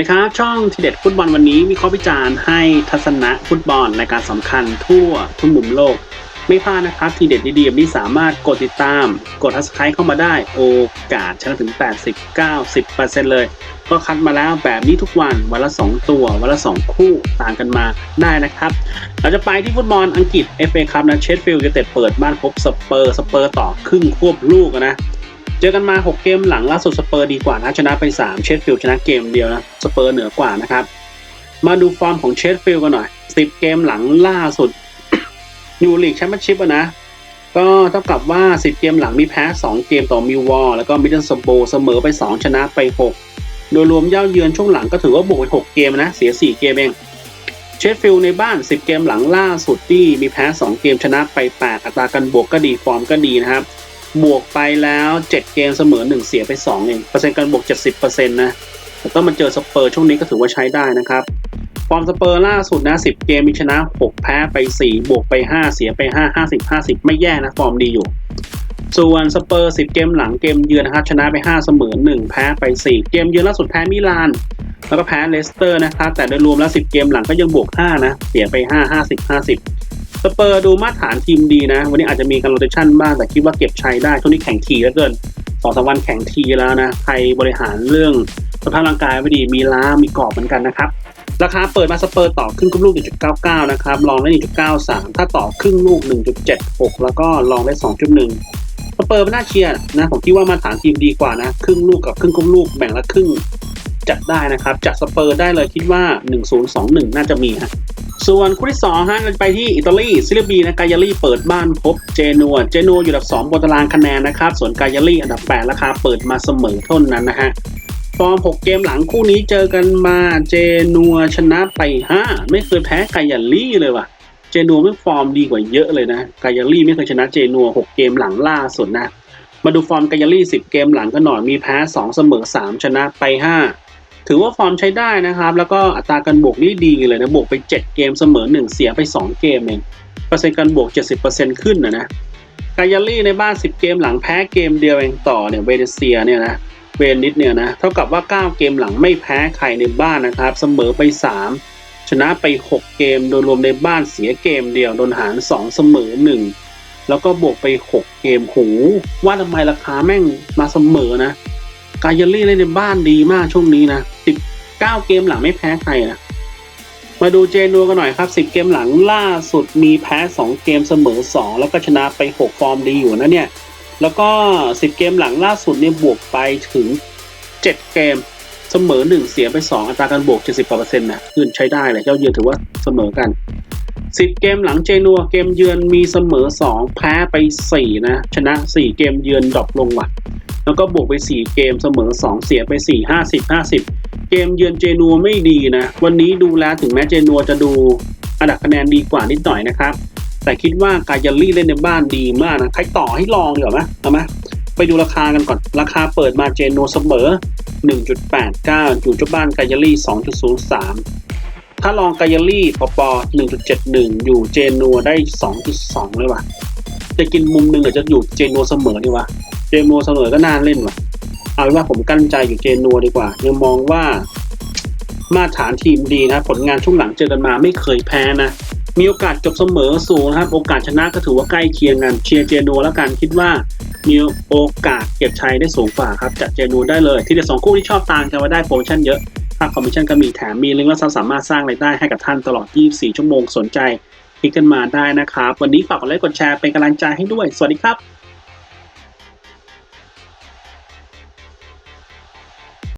ดีครับ ช่องทีเด็ดฟุตบอลวันนี้มีข้อวิจารณ์ให้ทัศนะฟุตบอลรายการสำคัญทั่วทุกมุมโลก ไม่พลาดนะครับ ทีเด็ดดีๆแบบนี้สามารถกดติดตาม กดทัสไครเข้ามาได้โอกาสชนะถึง 80-90%เลย ก็คัดมาแล้วแบบนี้ทุกวันวันละ 2 ตัว วันละ 2 คู่ต่างกันมาได้นะครับ เราจะไปที่ฟุตบอลอังกฤษ FA ครับนะเชฟฟิลด์ยูไนเต็ดเปิดบ้านพบสเปอร์สเปอร์ต่อครึ่งควบลูกนะ เจอกันมา 6 เกมหลังล่าสุดสเปอร์ดีกว่านะชนะไป 3 เชฟฟิลด์ชนะเกมเดียวนะสเปอร์เหนือกว่านะครับ มาดูฟอร์มของเชฟฟิลด์กันหน่อย 10 เกมหลังล่าสุดอยู่ลีกแชมเปี้ยนชิพอะนะก็เท่ากับว่า 10 เกมหลังมีแพ้ 2 เกมต่อมิววอลแล้วก็มิดเดิลสโบเสมอไป 2 ชนะไป 6 โดยรวมเย่าเยือนช่วงหลังก็ถือว่าบวกไป 6 เกมนะ เสีย 4 เกมเอง เชฟฟิลด์ในบ้าน 10 เกมหลังล่าสุดที่มีแพ้ 2 เกมชนะไป 8 อัตราการบวกก็ดีฟอร์มก็ดีนะครับ บวกไปแล้ว 7 เกมเสมอ 1 เสียไป 2 เอง เปอร์เซ็นต์การบวก 70%นะแต่ก็มาเจอสเปอร์ช่วงนี้ก็ถือว่าใช้ได้นะครับ ฟอร์มสเปอร์ล่าสุดนะ 10 เกมมีชนะ 6 แพ้ไป 4 บวกไป 5 เสียไป 5 50 50 ไม่แย่นะ ฟอร์มดีอยู่ ส่วนสเปอร์ 10 เกมหลังเกมเยือนนะครับชนะไป 5 เสมอ 1 แพ้ไป 4 เกมเยือนล่าสุดแพ้มิลาน แล้วก็แพ้เลสเตอร์นะครับแต่โดยรวมแล้ว 10 เกมหลังก็ยังบวก 5 นะ เสียไป 5 50 50 สเปอร์ดูมาตรฐานทีมดีนะ วันนี้อาจจะมีการโรเตชันบ้างแต่คิดว่าเก็บชัยได้ช่วงนี้แข่งทีแล้วเกินสองสามวันแข่งทีแล้วนะใครบริหารเรื่องสภาพร่างกายไม่ดีมีล้ามีกรอบเหมือนกันนะครับ ราคาเปิดมาสเปอร์ต่อครึ่งลูก 1.99 นะครับลองได้ 1.93 ถ้าต่อครึ่งลูก 1.76 แล้วก็ลองได้ 2.1 สเปอร์ไม่น่าเชียร์นะผมคิดว่ามาตรฐานทีมดีกว่านะ ครึ่งลูกกับครึ่งกุ้มลูกแบ่งละครึ่งจัดได้นะครับจัดสเปอร์ได้เลยคิดว่า 1-0-2-1 น่าจะมีฮะ ส่วนคู่ที่2ฮะเราไปที่อิตาลีซิลิบีนะกายาลีเปิดบ้านพบเจนัวเจนัวอยู่อันดับ 2 บนตารางคะแนนนะครับ ส่วนกายาลีอันดับ 8 ราคาเปิดมาเสมอเท่านั้นนะฮะฟอร์ม 6 เกมหลังคู่นี้เจอกันมาเจนัวชนะไป 5 ไม่เคยแพ้กายาลีเลยว่ะ เจนัวไม่ฟอร์มดีกว่าเยอะเลยนะกายาลีไม่เคยชนะเจนัว 6 เกมหลังล่าสุดนะมาดูฟอร์มกายาลี10 เกมหลังกันหน่อยมีแพ้ 2 เสมอ 3 ชนะไป 5 ถือว่าฟอร์มใช้ได้นะครับ แล้วก็อัตราการบวกนี่ดีเลยนะบวกไป 7 เกมเสมอ 1 เสียไป 2 เกมเองเปอร์เซ็นต์การบวก 70%ขึ้นนะนะกายาลี่ในบ้าน 10 เกมหลังแพ้เกมเดียวเองต่อเนี่ยเวเนเซียเนี่ยนะเวนิสเนี่ยนะเท่ากับว่า 9 เกมหลังไม่แพ้ใครในบ้านนะครับ เสมอไป 3 ชนะไป 6 เกมโดยรวมในบ้านเสียเกมเดียวโดนหาร 2 เสมอ 1 แล้วก็บวกไป 6 เกมโหว่าทำไมราคาแม่งมาเสมอนะ กายาลี่เล่นในบ้านดีมากช่วงนี้นะ19เกมหลังไม่แพ้ใครนะมาดูเจนัวกันหน่อยครับ10เกมหลังล่าสุดมีแพ้2เกมเสมอ2แล้วก็ชนะไป6ฟอร์มดีอยู่นะเนี่ย แล้วก็10เกมหลังล่าสุดเนี่ยบวกไปถึง7เกมเสมอ1เสียไป2อัตราการบวก70%นะคือใช้ได้เลยเจ้าเยือนถือว่าเสมอกัน10เกมหลังเจนัวเกมเยือนมีเสมอ2แพ้ไป4นะ ชนะ4เกมเยือนดรอปลงว่ะ แล้วก็บวกไป 4 เกมเสมอ 2 เสียไป 4 50 50 เกมเยือนเจนัวไม่ดีนะ วันนี้ดูแล้วถึงแม้เจนัวจะดูอันดับคะแนนดีกว่านิดหน่อยนะครับ แต่คิดว่ากายาลี่เล่นในบ้านดีมากนะ ใครต่อให้ลองดีกว่าไหมเอาไหมไปดูราคากันก่อน ราคาเปิดมาเจนัวเสมอ 1.89 อยู่เจ้าบ้านกายาลี่ 2.03 ถ้าลองกายาลี่ปอปอ1.71 อยู่เจนัวได้ 2.2 เลยว่ะ จะกินมุมหนึ่งหรือจะอยู่เจนัวเสมอดีวะ เจนัวเสมอก็น่าเล่นว่ะ เอาเป็นว่าผมกั้นใจอยู่เจนัวดีกว่า ยังมองว่ามาตรฐานทีมดีนะผลงานช่วงหลังเจอกันมาไม่เคยแพ้นะ มีโอกาสจบเสมอสูงนะครับ โอกาสชนะก็ถือว่าใกล้เคียงกันเชียร์เจนัวแล้วกันคิดว่ามีโอกาสเก็บชัยได้สูงกว่าครับจัดเจนัวได้เลย ที่เด็ดสองคู่ที่ชอบตามกันว่าได้โปรโมชั่นเยอะค่าคอมมิชชั่นก็มีแถมมีลิงก์และสามารถสร้างรายได้ให้กับท่านตลอด 24 ชั่วโมงสนใจคลิกกันมาได้นะครับ วันนี้ฝากกดไลค์กดแชร์เป็นกำลังใจให้ด้วย สวัสดีครับ